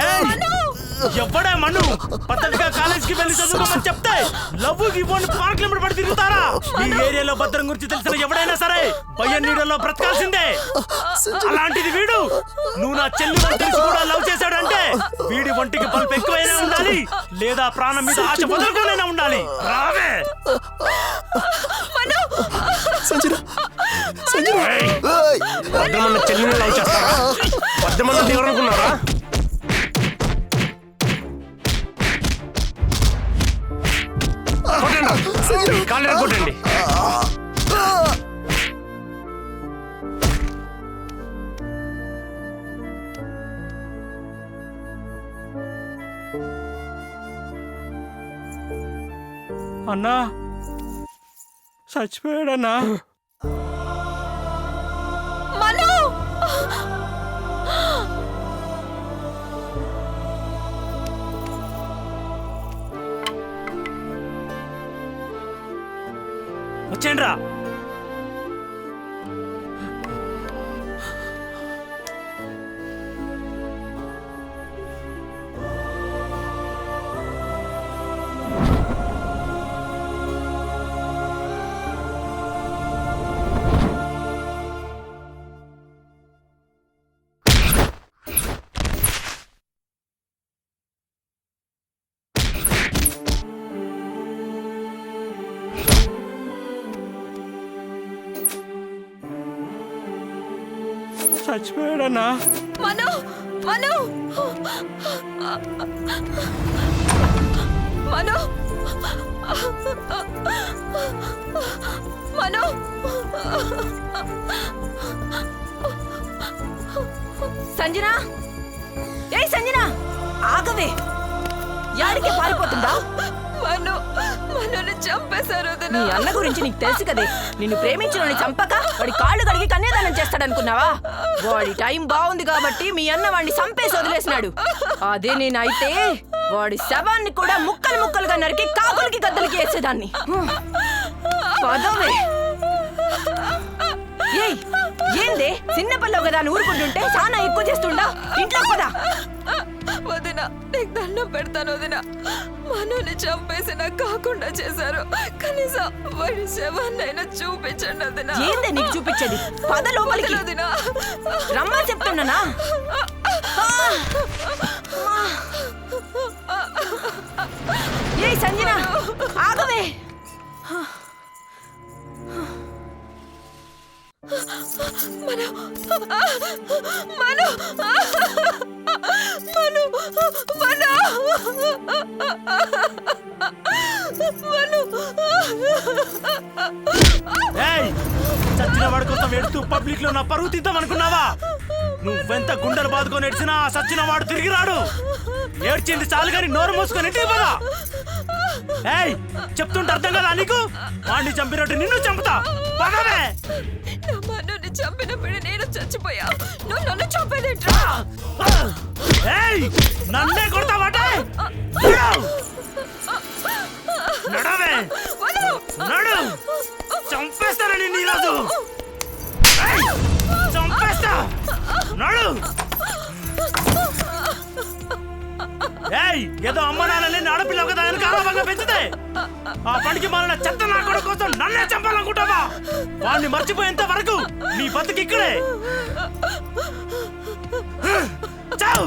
ఏయ్! ఎవడే మను పద్ధతిగా కాలేజీకి వెళ్ళి చదువుకోమని చెప్తే లవ్ గివ్వని పార్క్ లిమిట్ పడి తిరుగుతారా? ఈ ఏరియాలో భద్రం గురించి తెలిసిన ఎవడైనా సరే భయం నీడలో బ్రతకాల్సిందే. అలాంటిది వీడు. నువ్వు నా చెల్లి తెలిసి కూడా లవ్ చేశాడంటే వీడి ఒంటికి బల్బ్ ఎక్కువైనా ఉండాలి లేదా ప్రాణం మీద ఆశ వదలకుండానే ఉండాలి? రావే! సంజన భద్రమన్న చెల్లిని లవ్ చేస్తారా భద్రమన్న ఎవరనుకున్నారా కొట్టండి. కాళ్ళు కొట్టండి. అన్నా చచ్చిపోయాడన్నా. వచ్చేయండి రా చచ్చిపోయాడన్నా మను మను. మను. మను. సంజనా. ఏ సంజనా. ఆగవే. యాడికి పారిపోతుందా? మను మనల్ని చంపేశారు. నీ అన్న గురించి నీకు తెలుసు కదే. నిన్ను ప్రేమించిన చంపక వాడి కాళ్ళు కడిగి కన్యాదానం చేస్తాడనుకున్నావా? వాడి టైం బాగుంది కాబట్టి మీ అన్న వాడిని చంపేసి వదిలేసినాడు. అదే నేనైతే వాడి శవాన్ని కూడా ముక్కలు ముక్కలుగా నరికి కాకులకి గద్దలకి వేసేదాన్ని. పదవే. ఏయ్ ఏందే? చిన్న పల్లె కదా ఊరుకుంటుంటే చాలా ఎక్కువ చేస్తుండా? ఇంట్లో పదా. వదిన నీకు దండం పెడతాను వదిన. మనల్ని చంపేసి నాకు కాకుండా చేశారు. కనీసం వాడి శవాన్నైనా చూపించండి వదిన. ఏందే నీకు చూపించేది? పద లోపలికి. వదిన. రమ్మని చెప్తున్నానా? ఏ సంజన ఆగవే. మను మను. చచ్చిన వాడి కోసం ఎడుతూ పబ్లిక్లో నా పరువు తీద్దాం అనుకున్నావా? నువ్వెంత గుండెలు బాదుకొని ఎడిచినా ఆ సచ్చిన వాడు తిరిగి రాడు. ఏడ్చింది చాలు కానీ నోరు మూసుకొని ఇంటికి పదా ఏయ్ చెప్తుంటే అర్థం కదా నీకు? వాడిని చంపినట్టు నిన్ను చంపుతా. పదవే నా చంపినప్పుడు నేను చచ్చిపోయా. నువ్వు నన్ను చంపేదేంట్రా? ఏయ్ నన్నే కొడతావాటే? నడవే. నడు. చంపేస్తానని చంపేస్తా. నడు. ఏయ్ ఏదో అమ్మ నాన్నని ఆడపిల్ల కదా దాని కారణంగా పెంచితే ఆ పనికి మన చెత్త నా కొడుకు కోసం నన్నే వాడిని మర్చిపోయేంత వరకు నీ బతుకు ఇక్కడే చావు!